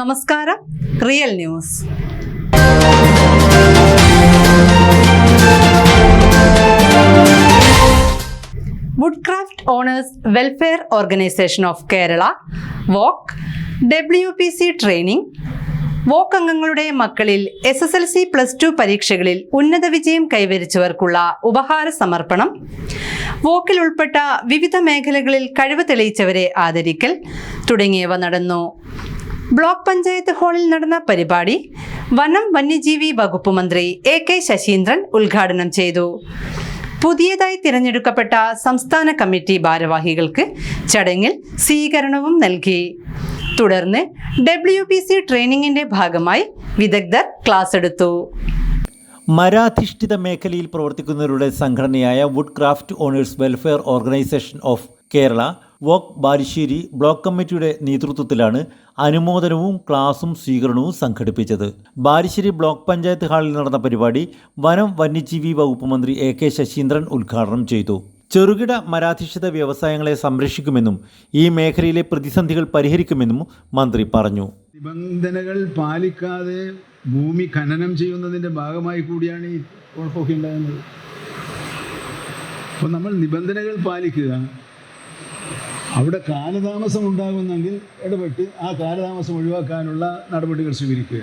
നമസ്കാരം. Real news. Woodcraft owners welfare organisation of Kerala walk W P C training വോക്ക് അംഗങ്ങളുടെ മക്കളിൽ S S L C plus two പരീക്ഷകളിൽ ഉന്നത വിജയം കൈവരിച്ചവർക്കുള്ള ഉപഹാര സമർപ്പണം വോക്കിൽ ഉൾപ്പെട്ട വിവിധ മേഖലകളിൽ കഴിവ് തെളിയിച്ചവരെ ആദരിക്കൽ തുടങ്ങിയവ നടന്നു. ബ്ലോക്ക് പഞ്ചായത്ത് ഹാളിൽ നടന്ന പരിപാടി വനം വന്യജീവി വകുപ്പ് മന്ത്രി എ കെ ശശീന്ദ്രൻ ഉദ്ഘാടനം ചെയ്തു. പുതിയതായി തിരഞ്ഞെടുക്കപ്പെട്ട സംസ്ഥാന കമ്മിറ്റി ഭാരവാഹികൾക്ക് ചടങ്ങിൽ സ്വീകരണവും നൽകി. തുടർന്ന് ഡബ്ല്യു പി സി ട്രെയിനിങ്ങിന്റെ ഭാഗമായി വിദഗ്ധർ ക്ലാസ് എടുത്തു. മരാധിഷ്ഠിത മേഖലയിൽ പ്രവർത്തിക്കുന്നവരുടെ സംഘടനയായ wood craft owners welfare organisation of Kerala walk Balussery block കമ്മിറ്റിയുടെ നേതൃത്വത്തിലാണ് അനുമോദനവും ക്ലാസും സ്വീകരണവും സംഘടിപ്പിച്ചത്. ബാലുശ്ശേരി ബ്ലോക്ക് പഞ്ചായത്ത് ഹാളിൽ നടന്ന പരിപാടി വനം വന്യജീവി വകുപ്പ് മന്ത്രി എ കെ ശശീന്ദ്രൻ ഉദ്ഘാടനം ചെയ്തു. ചെറുകിട മരാധിഷ്ഠിത വ്യവസായങ്ങളെ സംരക്ഷിക്കുമെന്നും ഈ മേഖലയിലെ പ്രതിസന്ധികൾ പരിഹരിക്കുമെന്നും മന്ത്രി പറഞ്ഞു. നിബന്ധനകൾ പാലിക്കാതെ ഭൂമി ഖനനം ചെയ്യുന്നതിന്റെ ഭാഗമായി കൂടിയാണ് ഈ കുഴപ്പമൊക്കെ ഉണ്ടാകുന്നത് അപ്പോൾ നമ്മൾ നിബന്ധനകൾ പാലിക്കുക. അവിടെ കാലതാമസം ഉണ്ടാകുന്നെങ്കിൽ ഇടപെട്ട് ആ കാലതാമസം ഒഴിവാക്കാനുള്ള നടപടികൾ സ്വീകരിക്കുക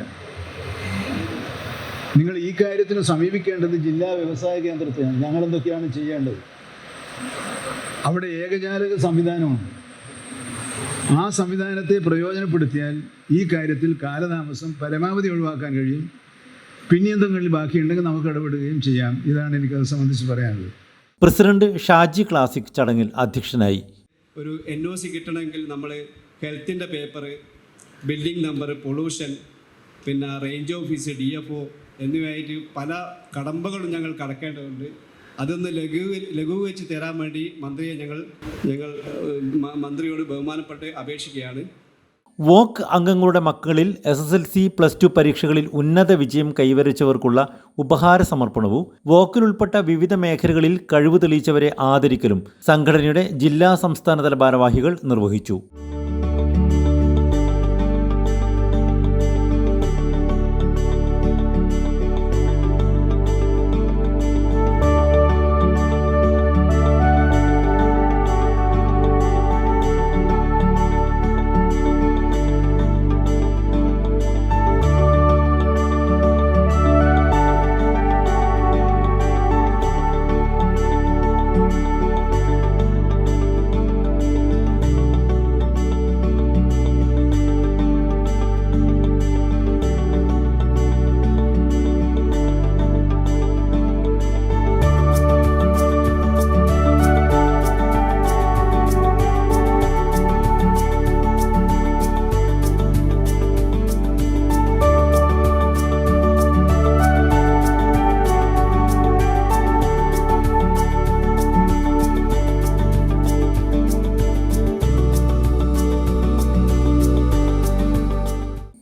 നിങ്ങൾ ഈ കാര്യത്തിന് സമീപിക്കേണ്ടത് ജില്ലാ വ്യവസായ കേന്ദ്രത്തെയാണ്. ഞങ്ങൾ എന്തൊക്കെയാണ് ചെയ്യേണ്ടത്? അവിടെ ഏകജാലക സംവിധാനമുണ്ട്. ആ സംവിധാനത്തെ പ്രയോജനപ്പെടുത്തിയാൽ ഈ കാര്യത്തിൽ കാലതാമസം പരമാവധി ഒഴിവാക്കാൻ കഴിയും. പിന്നെ എന്തെങ്കിലും ബാക്കിയുണ്ടെങ്കിൽ നമുക്ക് ഇടപെടുകയും ചെയ്യാം. ഇതാണ് എനിക്കത് സംബന്ധിച്ച് പറയാനുള്ളത്. പ്രസിഡന്റ് ഷാജി ക്ലാസിക് ചടങ്ങിൽ അധ്യക്ഷനായി ഒരു എൻ ഒ സി കിട്ടണമെങ്കിൽ നമ്മൾ ഹെൽത്തിന്റെ പേപ്പർ ബിൽഡിംഗ് നമ്പർ പൊള്യൂഷൻ പിന്നെ range office D F O എന്നിവയായിട്ട് പല കടമ്പകളും ഞങ്ങൾ കടക്കേണ്ടതുണ്ട്. അതൊന്ന് ലഘു ലഘൂകരിച്ച് തരാൻ വേണ്ടി മന്ത്രിയെ ഞങ്ങൾ ഞങ്ങൾ മന്ത്രിയോട് ബഹുമാനപ്പെട്ട് അപേക്ഷിക്കുകയാണ്. വോക്ക് അംഗങ്ങളുടെ മക്കളിൽ S S L C plus two പരീക്ഷകളിൽ ഉന്നത വിജയം കൈവരിച്ചവർക്കുള്ള ഉപഹാര സമർപ്പണവും വോക്കിലുൾപ്പെട്ട വിവിധ മേഖലകളിൽ കഴിവ് തെളിയിച്ചവരെ ആദരിക്കലും സംഘടനയുടെ ജില്ലാ സംസ്ഥാനതല ഭാരവാഹികൾ നിർവഹിച്ചു.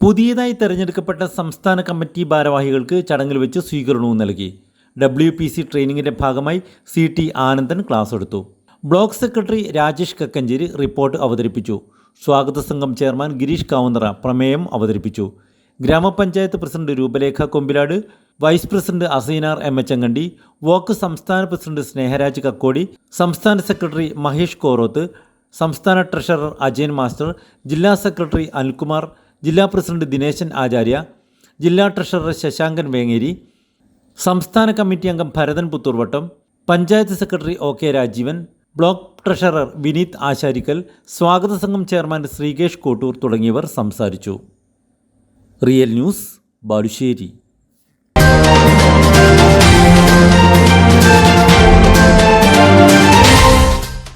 പുതിയതായി തെരഞ്ഞെടുക്കപ്പെട്ട സംസ്ഥാന കമ്മിറ്റി ഭാരവാഹികൾക്ക് ചടങ്ങിൽ വെച്ച് സ്വീകരണവും നൽകി. ഡബ്ല്യു പി സി ട്രെയിനിങ്ങിന്റെ ഭാഗമായി സി ടി ആനന്ദൻ ക്ലാസ് എടുത്തു. Block secretary Rajesh Kakkancheri report അവതരിപ്പിച്ചു. സ്വാഗത സംഘം ചെയർമാൻ ഗിരീഷ് കാവുന്നറ പ്രമേയം അവതരിപ്പിച്ചു. ഗ്രാമപഞ്ചായത്ത് president Roopalekha Kombilad vice president Aseenar M H Ankandi walk സംസ്ഥാന പ്രസിഡന്റ് സ്നേഹരാജ് കക്കോടി സംസ്ഥാന സെക്രട്ടറി മഹേഷ് കോറോത്ത് സംസ്ഥാന ട്രഷറർ അജയൻ മാസ്റ്റർ ജില്ലാ സെക്രട്ടറി അനിൽകുമാർ ജില്ലാ പ്രസിഡന്റ് ദിനേശൻ ആചാര്യ ജില്ലാ ട്രഷറർ ശശാങ്കൻ വേങ്ങേരി സംസ്ഥാന കമ്മിറ്റി അംഗം Bharathan Puthurvattam panchayat secretary O K Rajeevan block treasurer Vineeth Asarikkal സ്വാഗത സംഘം ചെയർമാൻ ശ്രീകേഷ് കോട്ടൂർ തുടങ്ങിയവർ സംസാരിച്ചു. Real news Balussery.